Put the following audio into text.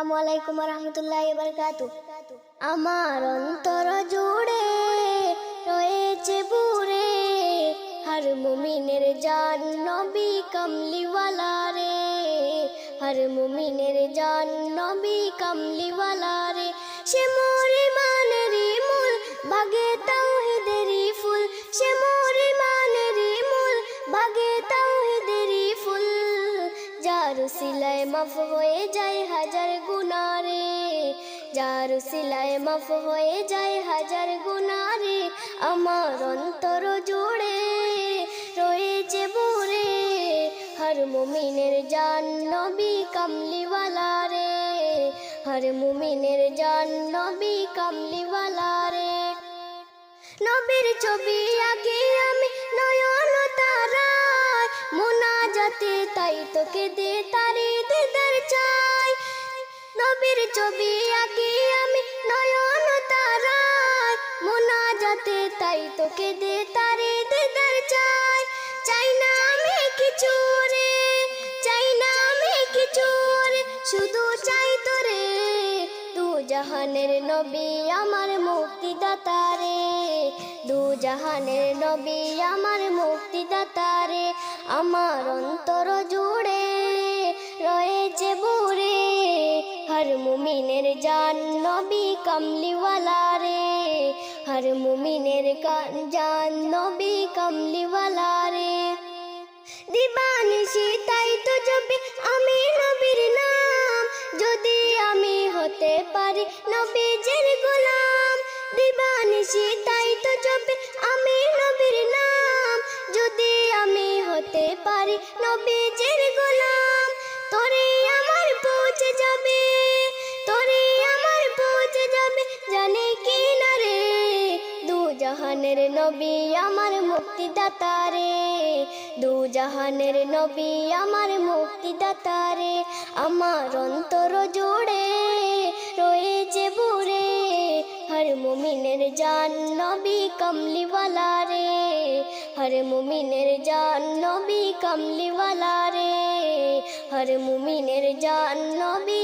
আসসালামু আলাইকুম রহমতুল্লাহ বারকাতু আমার অন্তর জুড়ে রয়েছে বুড়ে হর মুমিনের জান নবী কমলিওয়ালা রে। হর মুমিনের জান নবী কমলিওয়ালা রে, সে মোরে যার সিলায় মাফ হয়ে যায় হাজার গুনারে যার সিলায় মাফ হয়ে যায় হাজার গুনারে আমার অন্তর জুড়ে রয়েছে বুড়ে হর মুমিনের জান নবী কমলিওয়ালা রে। হর মুমিনের জান নবী কমলিওয়ালা রে। নবীর ছবি আগে তোকে দে তারি দিদার চাই। নবীর ছবি আঁকি আমি নয়ন তারায়। মোনাজাতে তাই তোকে দে তারে দিদার চাই। চাই না আমি কিছু রে, চাই না আমি কিছু রে, শুধু চাই দু জাহানের নবী আমার মুক্তিদাতা রে দু জাহানের নবী আমার মুক্তিদাতা রে আমার অন্তর জুড়ে রয়েছে বুড়ে হর মুমিনের জান নবী কমলিওয়ালা রে হর মুমিনের জান নবী কমলিওয়ালা রে দিবানিশি তাই তো জপি জাহানের নবী আমার মুক্তিদাতা রে। দু জাহানের নবী আমার মুক্তিদাতা রে। আমার অন্তর জুড়ে রয়েছে বুড়ে হর মুমিনের জান নবী কমলিওয়ালা রে। হর মুমিনের জান নবী কমলিওয়ালা রে। হর মুমিনের জান নবী